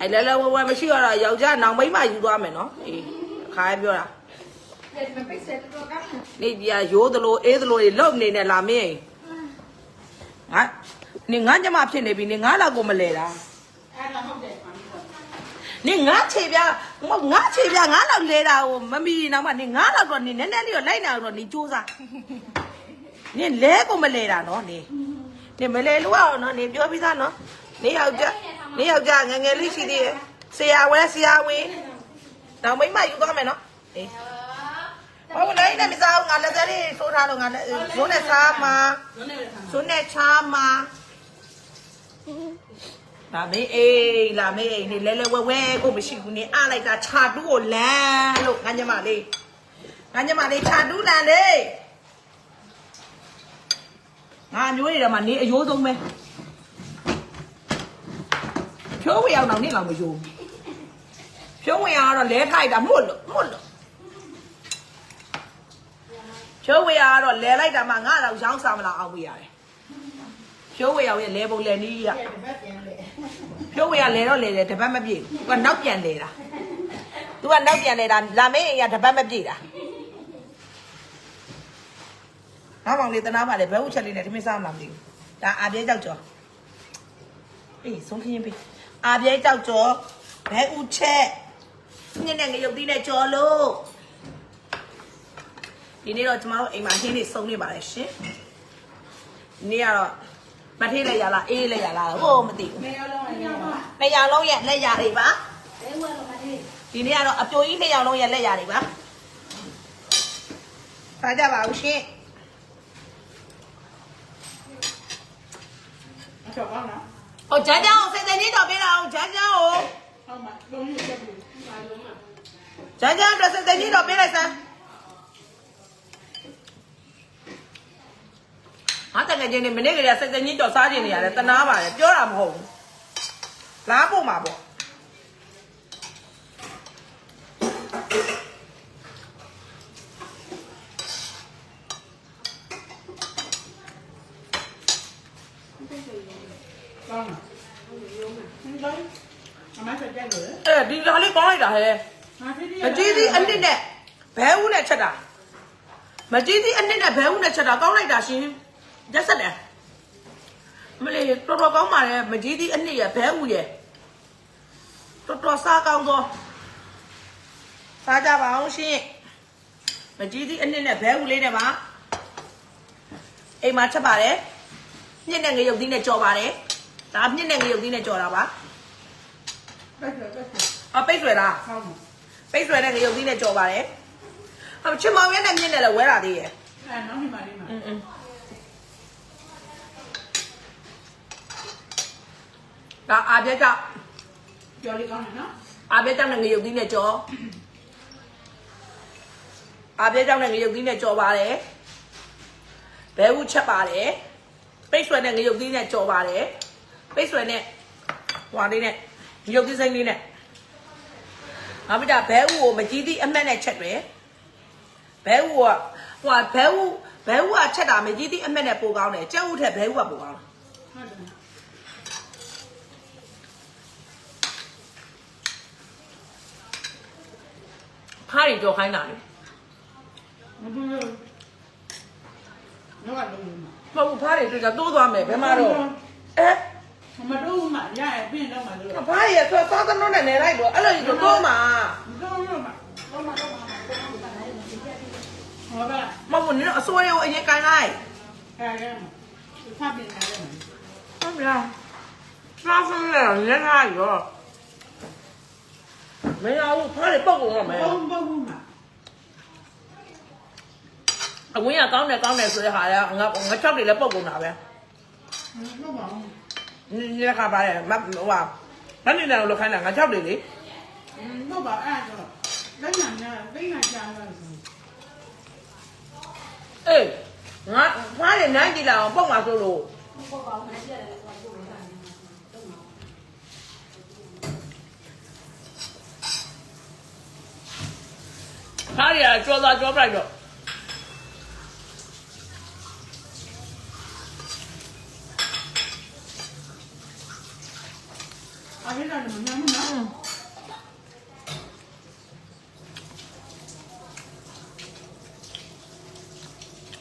အဲ့လဲလဲဝဲဝဲမရှိတော့ယောက်ျားနောင်မိန်းမယူသွားမယ်နော်အေးအခါရပြောတာတယ်မပိတ်ဆက်တော့ကောင်းတယ်နေကြီးရိုးသလိုအေးသလိုတွေလုံနေနဲ့လာမင်းငါနေငါညမဖြစ်နေပြီနေငါလောက်ကိုမလဲတာအဲ့တော့ဟုတ်တယ်ပါပြီတော့နေငါခြေပြငါငါခြေပြငါလောက်လဲတာကိုမမီနောက်မှနေငါလောက်တော့နေနည်းနည်းလေးတော့လိုက်နာတော့နေစူးစားနေလဲကိုမလဲတာနော်နေနေမလဲလို့အောင်နော်နေပြောပြီးသားနော်နေယောက်ျား နေယောက်ျားငယ်ငယ်လေးရှိသေးတယ်ဆရာဝဲဆရာဝင်းနောက်မိမယူသွားမယ်နော်အေးဟုတ်လိုက်နေမစားဘူးငါလက်သေးလေးဆိုးထားလို့ငါလက်ဇိုးနဲ့စားမှာဇွန်းနဲ့ချားမှာလာမေးအေးလာမေးအေးနေလဲလဲဝဲဝဲကိုမရှိဘူးနေအားလိုက်တာခြာတူးကိုလမ်းလို့ငါညမလေးငါညမလေးခြာတူးလမ်းလေငါမျိုးရည်တော့မှနေအယိုးဆုံးပဲ ဖြိုးဝေအောင်တော့နေလောက်မယိုးဖြိုးဝေအောင်ကတော့လဲထိုက်တာမှုတ်လို့မှုတ်လို့ဖြိုးဝေအောင်ကတော့လဲလိုက်တာမှငါတော့ရောင်းစားမလားအောင်ပြရတယ်ဖြိုးဝေအောင်ရဲ့လဲပုံလဲနီးရတယ်တပတ်ပြန်လေဖြိုးဝေကလဲတော့လဲတယ်တပတ်မပြည့်ဘူးသူကနောက်ပြန်လဲတာသူကနောက်ပြန်လဲတာလာမင်းအိမ်ကတပတ်မပြည့်တာငါမောင်လေးတနာပါလေဘဲဥချက်လေးနဲ့ထမင်းစားမလားမသိဘူးဒါအာပြဲကြောက်ကြော် အေးဆုံးခင်းပေးအာပြဲကြောက်ကြော်ဘဲဥချက်ညနေငရုတ်သီးနဲ့ကြော်လို့ဒီနေ့တော့ကျမတို့အိမ်မှာဟင်းလေးစုံနေပါလေရှင်ဒီနေ့ကတော့မထေးလိုက်ရလားအေးလိုက်ရလားဟိုမသိဘူးမရောလုံးရရောပါနှစ်ယောက်လုံးရဲ့လက်ရတွေပါဘယ်ဝဲလုံးမလေးဒီနေ့ကတော့အပြိုကြီးနှစ်ယောက်လုံးရဲ့လက်ရတွေပါစားကြပါဦးရှင်အချောကောင်းနော် ဟိုဂျန်ဂျန်ကိုစိတ်သိမ်းကြီးတော်ပေးတာအောင်ဂျန်ဂျန်ကိုဟုတ်မှာလုံးရချက်ပြီပါလုံးမှာဂျန်ဂျန်အတွက်စိတ်သိမ်းကြီးတော်ပေးလိုက်စမ်းဟာတကယ်ချင်းနေမနေ့ကလေးစိတ်သိမ်းကြီးတော်စားခြင်းနေရတယ်တနာပါတယ်ပြောတာမဟုတ်ဘူးလားပို့မှာပေါ့ကောင်းနော်ဟုတ်ရောမှာဟင်းတိုင်းအမဆက်ကြ လို့အဲဒီလာလေးကောင်းလိုက်တာဟဲ့ငါဖြစ်ဒီမကြီးသေးအနစ်နဲ့ဘဲဦးနဲ့ချက်တာမကြီးသေးအနစ်နဲ့ဘဲဦးနဲ့ချက်တာကောင်းလိုက်တာရှင်ရက်ဆက်တယ်မလေးတော်တော်ကောင်းပါလေမကြီးသေးအနစ်ရဲ့ဘဲဦးရဲ့တော်တော်စားကောင်းသောစားကြပါအောင်ရှင်မကြီးသေးအနစ်နဲ့ဘဲဦးလေးနဲ့ပါအိမ်မှာချက်ပါတယ်ညစ်နဲ့ငရုတ်သီးနဲ့ကြော်ပါတယ်ဒါညစ်နဲ့ငရုတ်သီးနဲ့ကြော်တာပါပတ်ဆက်ပတ်ဆက် အပိတ်ဆွဲလားဟုတ်ပါပိတ်ဆွဲတဲ့ငရုပ်သီးနဲ့ကြော်ပါတယ်ဟာချစ်မောင်ရဲ့နဲ့မြင့်နဲ့လည်းဝဲတာသေးရဲ့အဲ့နောက်နေပါလိမ့်မယ်อืมဒါအာပြက်ကြောက်ကြော်လေးကောင်းတယ်နော်အာပြက်ကြောက်နဲ့ငရုပ်သီးနဲ့ကြော်အာပြဲကြောင့်နဲ့ငရုပ်သီးနဲ့ကြော်ပါတယ်ဘဲဟုချက်ပါတယ်ပိတ်ဆွဲနဲ့ငရုပ်သီးနဲ့ကြော်ပါတယ်ပိတ်ဆွဲနဲ့ဟွာလေးနဲ့ငရုပ်သီးစိမ့်လေးနဲ့ ငါမကြဘဲဦးကိုမကြီးသီးအမှတ်နဲ့ချက်တယ်။ဘဲဦးကဟိုဘဲဦးဘဲဦးကချက်တာမကြီးသည့်အမှတ်နဲ့ပိုကောင်းတယ်ကြက်ဦးထက်ဘဲဦးကပိုကောင်းတယ်ဟုတ်တယ်ဖားရီကြော်ခိုင်းတာလေမဘူးလို့တော့လုံးမှာမဟုတ်ဘူးဖားရီတွေ့ကြတိုးသွားမယ်ဘယ်မှာတော့အဲမ တော့မှရရပြင်တော့မှလို့ဖားရီကသွားသွားသနှုတ်နဲ့နေလိုက်တော့အဲ့လိုကြီးတော့တိုးမှာတော့လို့မှာတော့မှတော့မှဟောပါမဟုတ်ဘူးနင်တို့အစိုးရကိုအရင်ကန်လိုက်အဲရဲဖတ်ပြင်တယ်ဟုတ်လားစားစမ်းရလက်ထားရောမရဘူးဖားရီပုတ်ကုန်တော့မယ်ဘုံဘုံမှာအဝင်းကကောင်းတယ်ကောင်းတယ်ဆိုတဲ့ဟာကငါငါချောက်တွေလည်းပုတ်ကုန်တာပဲတော့ပါဘူး နင်ကပါတယ်မဟိုဟာမနေတယ်လို့ခိုင်းတာငါချောက်တွေလေတော့ပါအဲ့တော့လက်ညာညာသိညာချာလို့အေးငါဖားရနိုင်ကြည့်လာအောင်ပုံမှာဆိုလို့ဖားရကြောသားကြောပလိုက်တော့ အမေကလည်းမနာဘူးနော်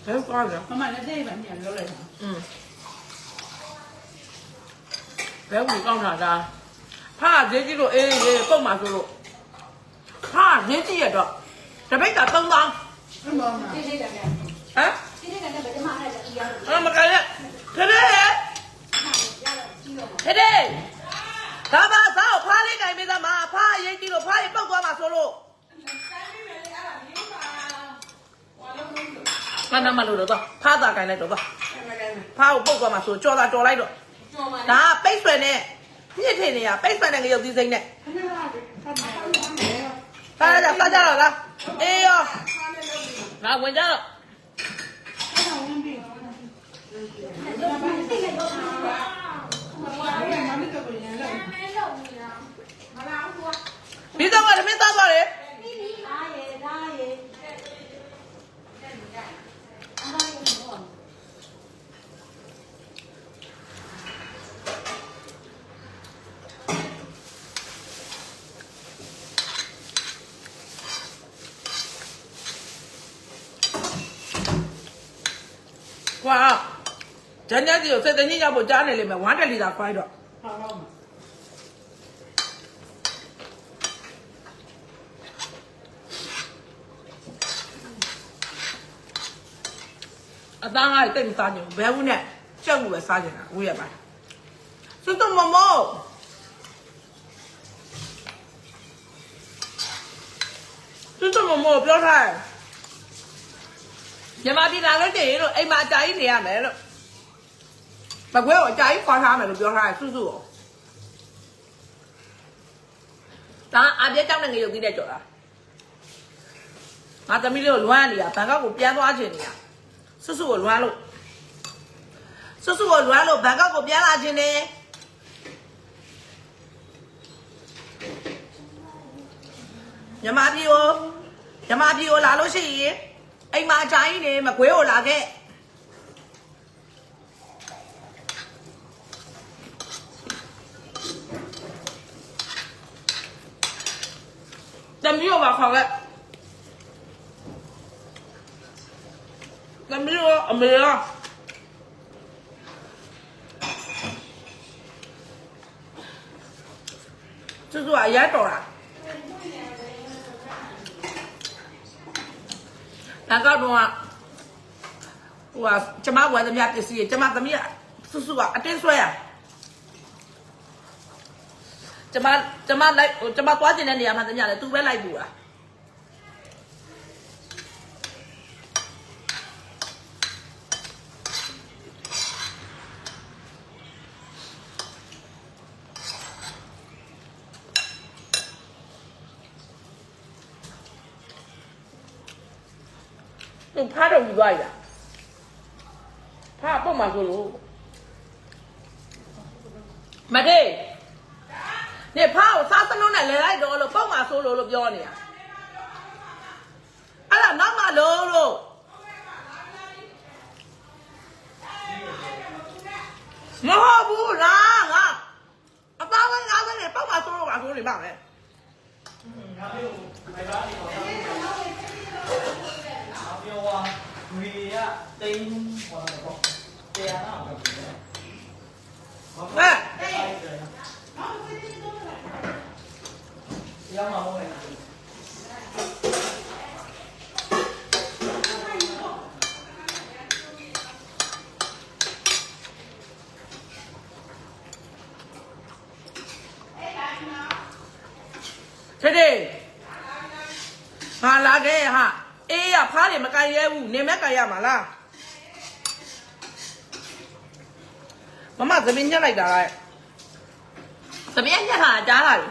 ဘယ်ကောင်းလဲမမလည်းတဲ့ပဲမြန်လို့လိုက်တာอืมဘယ်ဘူးကောင်းတာဒါဖားဈေးကြီးလို့အေးအေးပုံမှာဆိုလို့ဖားဈေးကြီးရတော့တပိတ်က3000ဟမ်အမေကဒီနေ့ကလည်းအဲ့ဒီနေ့ကလည်းဘယ်မှာလဲဒီရောအမကလည်းခရဲရတော့ကြီးတော့ခရဲဒါပါစောက်ဖားလေးကြိုင်ပေးသမားဖားအရေးကြီးလို့ဖားရ င်ပုတ်သွားမှာဆိုလို့ကနမလို့တော့ဖားတာကြိုင်လိုက်တော့ပါဖားကိုပုတ်သွားမှာဆိုကြော်တာကြော်လိုက်တော့ကျော်ပါဒါပိတ်ဆွဲနဲ့ညစ်ထင်နေရပိတ်ဆွဲနဲ့ငရုတ်သီးစိမ့်နဲ့အမေကလည်းဖတ်တယ်စားရကြစားကြတော့လားအေးရောငါဝင်ကြတော့ အဲ့ဒါဝင်ပြီ ရုပ်ပြီးသိနေတော့မှာ အဲ့ဒါမမကတော့ရန်လို့ မဲလို့နေတာမလာဘူးကွာ ပြီးတော့ကသမင်းသားသွားတယ် ပြီးပြီအားရဒါရအားရတော့ ကွာဂျန်ဂျန်စီကိုစိတ်တညစ်ရောက်ဖို့ကြားနေလိမ့်မယ်ဝမ်းတယ်လီသာခွိုင်းတော့ဟောတော့မှာအသားငါ့တိတ်မစားချင်ဘူးဘဲဘူးနဲ့ကြောက်ဘူးပဲစားချင်တာဝေးရပါစွတ်မမောစွတ်မမောပြောထားတယ် ညီမပြည်လာလို့တည်ရင်လို့အိမ်မှာအကြာကြီးနေရမယ်လို့မကွဲကိုအကြာကြီးခွာထားမယ်လို့ပြောထားတယ်စွတ်စွတ်ကိုဒါအပြည့်ကြောက်တဲ့ငရုတ်ကြီးနဲ့ကြော်တာငါသမီးလေးကိုလွမ်းနေတာဘန်ကောက်ကိုပြန်သွားချင်နေတာစွတ်စွတ်ကိုလွမ်းလို့စွတ်စွတ်ကိုလွမ်းလို့ဘန်ကောက်ကိုပြန်လာခြင်းနဲ့မြမပြည်ကိုမြမပြည်ကိုလာလို့ရှိရင် အိမ်မှာအချိုင်းနေမကွေးကိုလာခဲ့တမီးကိုပါခေါ်ခဲ့သမီးရောအမေရောသူတို့အရက်တော် ဒါကတော့ဟိုကဟိုကကျမဝယ်သမျှပစ္စည်းကျမသမီးကစုစုကအတင်းဆွဲရကျမကျမလိုက်ဟိုကျမသွားကျင်တဲ့နေရာမှာတညလေသူပဲလိုက်ပူတာ ဖားတော့ယူသွားရတာဖားပုံမှာဆိုလို့မတေးနေဖားကိုစားစလုံးနဲ့လဲလိုက်တော့လို့ပုံမှာဆိုလို့လို့ပြောနေတာအဲ့ဒါနောက်မှလို့လို့မဟုတ်ဘူးလားငါအသားဝင်ငါးဝင်နဲ့ပုံမှာဆိုလို့ပါဆိုနေပါမယ်ပြောว่าငွေကတိန်းဟောတော့တရားနာပဲ ဟဲ့ တရားမှာဟုတ်တယ် ထေထေငါလာခဲ့ဟာအေးရဖားတယ်မကန်ရဲဘူးနေမဲ့ကန်ရမှာလား မမသမင်းညက်လိုက်တာလားသမင်းညက်တာကြားလာပြီ